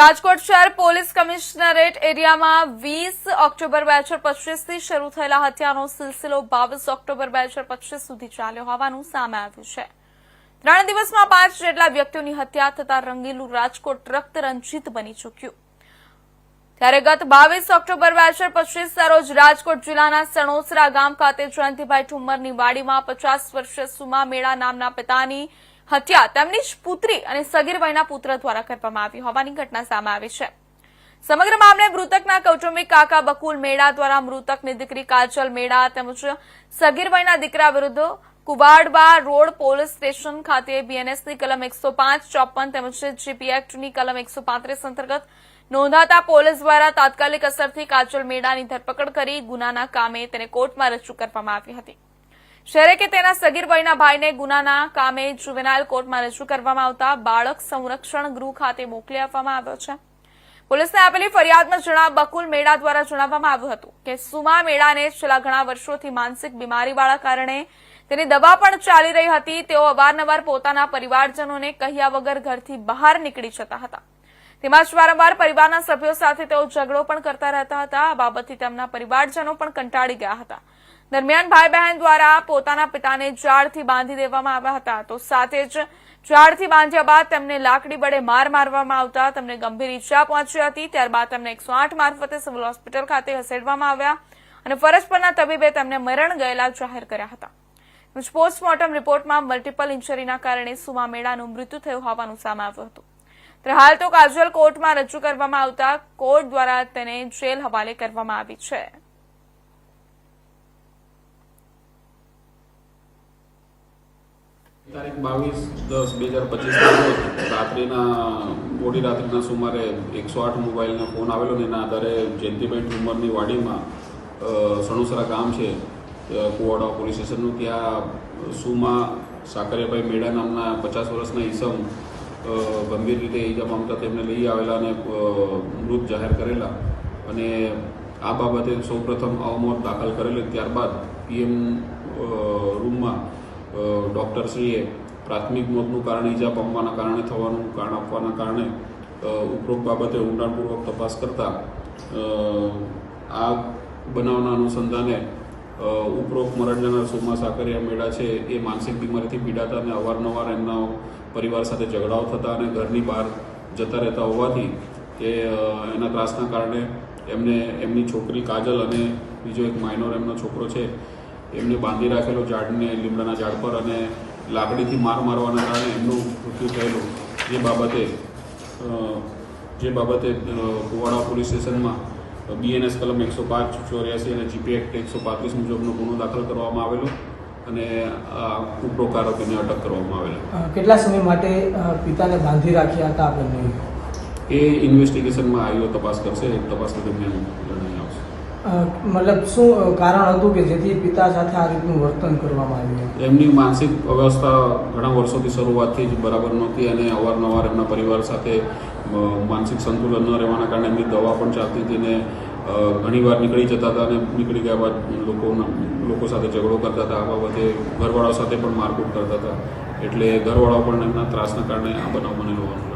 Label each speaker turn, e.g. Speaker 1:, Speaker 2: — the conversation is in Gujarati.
Speaker 1: રાજકોટ શહેર પોલીસ કમિશનરેટ એરિયામાં વીસ ઓક્ટોબર બે હજાર પચીસથી શરૂ થયેલા હત્યાનો સિલસિલો બાવીસ ઓક્ટોબર બે હજાર પચીસ સુધી ચાલ્યો હોવાનું સામે આવ્યું છે. ત્રણ દિવસમાં પાંચ જેટલા વ્યક્તિઓની હત્યા થતા રંગીલું રાજકોટ રક્તરંજિત બની ચૂક્યું. ત્યારે ગત બાવીસ ઓક્ટોબર બે હજાર પચીસ રોજ રાજકોટ જિલ્લાના સણોસરા ગામ ખાતે જયંતિભાઈ ઠુમ્મરની વાડીમાં પચાસ વર્ષીય સુમા મેળા નામના પિતાની હત્યા તેમની જ પુત્રી અને સગીરભાઈના પુત્ર દ્વારા કરવામાં આવી હોવાની ઘટના સામે આવી છે. સમગ્ર મામલે મૃતકના કૌટુંબિક કાકા બકુલ મેળા દ્વારા મૃતકની દીકરી કાજલ મેળા તેમજ સગીરભાઈના દીકરા વિરુદ્ધ કુબાડબા રોડ પોલીસ સ્ટેશન ખાતે બીએનએસની કલમ એકસો પાંચ, ચોપન તેમજ જીપી એક્ટની કલમ એકસો પાંત્રીસ અંતર્ગત નોંધાતા પોલીસ દ્વારા તાત્કાલિક અસરથી કાજલ મેળાની ધરપકડ કરી ગુનાના કામે તેને કોર્ટમાં રજૂ કરવામાં આવી હતી. શહેરે કે તેના સગીર વયના ભાઈને ગુનાના કામે જુવેનાઇલ કોર્ટમાં રજૂ કરવામાં આવતા બાળક સંરક્ષણ ગૃહ ખાતે મોકલી આપવામાં આવ્યો છે. પોલીસને આપેલી ફરિયાદમાં જણાવ બકુલ મેળા દ્વારા જણાવવામાં આવ્યું હતું કે સુમા મેળાને છેલ્લા ઘણા વર્ષોથી માનસિક બીમારીવાળા કારણે તેની દવા પણ ચાલી રહી હતી. તેઓ અવારનવાર પોતાના પરિવારજનોને કહ્યા વગર ઘરથી બહાર નીકળી જતા હતા. તેમાં જ વારંવાર પરિવારના સભ્યો સાથે તેઓ ઝઘડો પણ કરતા રહેતા હતા. આ બાબતથી તેમના પરિવારજનો પણ કંટાળી ગયા હતા. દરમિયાન ભાઈ બહેન દ્વારા પોતાના પિતાને ઝાડથી બાંધી દેવામાં આવ્યા હતા. તો સાથે જ ઝાડથી બાંધ્યા બાદ તેમને લાકડી વડે માર મારવામાં આવતા તેમને ગંભીર ઈજા પહોંચી હતી. ત્યારબાદ તેમને એકસો મારફતે સિવિલ હોસ્પિટલ ખાતે ખસેડવામાં આવ્યા અને ફરજ પરના તબીબે તેમને મરણ ગયેલા જાહેર કર્યા હતા. પોસ્ટમોર્ટમ રિપોર્ટમાં મલ્ટિપલ ઇન્જરીના કારણે સુમા મેળાનું મૃત્યુ થયું હોવાનું સામે આવ્યું હતું. ત્યારે હાલ તો કાજલ કોર્ટમાં રજૂ કરવામાં આવતા કોર્ટ દ્વારા તેને જેલ હવાલે કરવામાં આવી છે.
Speaker 2: તારીખ બાવીસ દસ બે હજાર પચીસ રાત્રિના, મોડી રાત્રિના સુમારે એકસો આઠ મોબાઈલનો ફોન આવેલો ને એના આધારે જયંતિભાઈ ઠુમરની વાડીમાં સણુસરા ગામ છે કુવાડા પોલીસ સ્ટેશનનું, ત્યાં સુમાં સાકરિયાભાઈ મેળા નામના પચાસ વર્ષના ઈસમ ગંભીર રીતે ઈજા પામતા તેમને લઈ આવેલા અને મૃત જાહેર કરેલા. અને આ બાબતે સૌપ્રથમ અવમોત દાખલ કરેલી ત્યારબાદ પીએમ રૂમમાં ડૉક્ટરશ્રીએ પ્રાથમિક મોતનું કારણ, ઈજા પામવાના કારણે, થવાનું કારણ આપવાના કારણે ઉપરોક્ત બાબતે ઊંડાણપૂર્વક તપાસ કરતા આ બનાવના અનુસંધાને ઉપરોક્ત મરણ જનાર સોમા સાકરિયા મેળા છે એ માનસિક બીમારીથી પીડાતા અને અવારનવાર એમના પરિવાર સાથે ઝઘડાઓ થતા અને ઘરની બહાર જતા રહેતા હોવાથી એ એના ત્રાસના કારણે એમને, એમની છોકરી કાજલ અને બીજો એક માઇનોર એમનો છોકરો છે એમને બાંધી રાખેલો ઝાડને લીમડાના ઝાડ પર અને લાકડીથી માર મારવાના કારણે એમનું મૃત્યુ થયેલું. જે બાબતે જે બાબતે કુવાડા પોલીસ સ્ટેશનમાં બીએનએસ કલમ એકસો પાંચ ચોર્યાસી અને જીપી એક્ટ એકસો પાંત્રીસ મુજબનો ગુનો દાખલ કરવામાં આવેલો અને આ ઉપરોક્ત આરોપીને અટક કરવામાં આવેલા.
Speaker 3: કેટલા સમય માટે પિતાને બાંધી રાખ્યા હતા આપણને
Speaker 2: એ ઇન્વેસ્ટિગેશનમાં આવ્યો તપાસ કરશે તપાસ દરમિયાન જણાવી આવશે.
Speaker 3: મતલબ શું કારણ હતું કે જેથી પિતા સાથે આ રીતનું વર્તન કરવામાં આવ્યું
Speaker 2: એમની માનસિક અવસ્થા ઘણા વર્ષોથી શરૂઆતથી જ બરાબર નહોતી અને અવારનવાર એમના પરિવાર સાથે માનસિક સંતુલન ન રહેવાના કારણે એમની દવા પણ ચાલતી હતી ને ઘણીવાર નીકળી જતા હતા અને નીકળી ગયા બાદ લોકોના લોકો સાથે ઝઘડો કરતા હતા. આ બાબતે ઘરવાળા સાથે પણ મારકૂટ કરતા હતા. એટલે ઘરવાળાઓ પણ એમના ત્રાસના કારણે આ બનાવ બનેલો હોવાનું